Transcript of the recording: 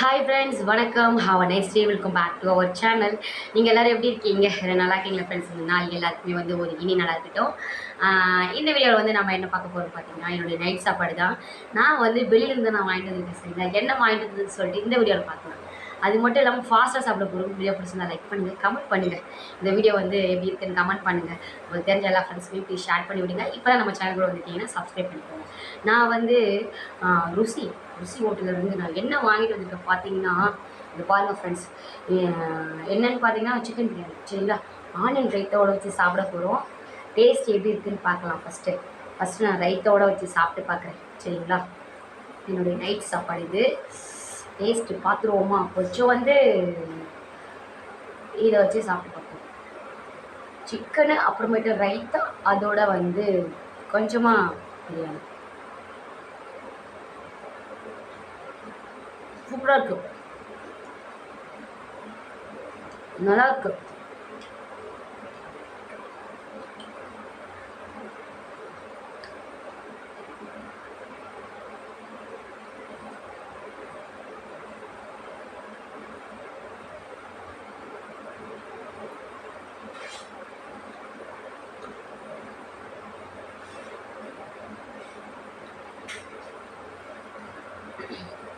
Hi friends வணக்கம். Have a nice day welcome back to our channel நீங்கள் எல்லோரும் எப்படி இருக்கீங்க? நல்லா இருக்கீங்களா ஃப்ரெண்ட்ஸ் இந்த நாள் எல்லாருக்குமே வந்து ஒரு இனி நல்லா இருக்கட்டும். இந்த வீடியோவில் வந்து நம்ம என்ன பார்க்க போகிறோம் பார்த்தீங்கன்னா என்னுடைய நைட் சாப்பாடு தான் நான் வந்து வெளியிலேருந்து நான் வாங்கிட்டு வந்து சரிங்களா என்ன வாங்கிட்டு வந்ததுன்னு சொல்லிட்டு இந்த வீடியோவில் பார்க்கலாம். அது மட்டும் இல்லாமல் ஃபாஸ்ட்டாக சாப்பிட போகிறோம் வீடியோ பிடிச்சிருந்தா லைக் பண்ணுங்கள் கமெண்ட் பண்ணுங்கள் இந்த வீடியோ வந்து எப்படி இருக்குன்னு கமெண்ட் பண்ணுங்கள் உங்களுக்கு தெரிஞ்ச எல்லா ஃப்ரெண்ட்ஸுமே ப்ளீஸ் ஷேர் பண்ணி விடுங்க. இப்போ தான் நம்ம சேனல் கூட வந்துட்டீங்கன்னா சப்ஸ்கிரைப் பண்ணிக்கோங்க. நான் வந்து ருசி. ருசி ஹோட்டலேருந்து நான் என்ன வாங்கிட்டு வந்திருக்கேன் பார்த்தீங்கன்னா இது பாருங்கள் ஃப்ரெண்ட்ஸ் என்னன்னு பார்த்தீங்கன்னா சிக்கன் பிரியாணி சரிங்களா? ஆனியன் ரைத்தோட வச்சு சாப்பிட போகிறோம் டேஸ்ட் எப்படி இருக்குன்னு பார்க்கலாம் ஃபஸ்ட்டு ஃபஸ்ட்டு நான் ரைத்தோட வச்சு சாப்பிட்டு பார்க்குறேன் சரிங்களா? என்னுடைய நைட் சாப்பாடு இது. டேஸ்ட்டு பார்த்துருவோமா? கொஞ்சம் வந்து இதை வச்சு சாப்பிட்டு பார்ப்போம். சிக்கனு அப்புறமேட்டு ரைத்தா அதோட வந்து கொஞ்சமாக பிரியாணி त्रिपुरा 区奈良区うん。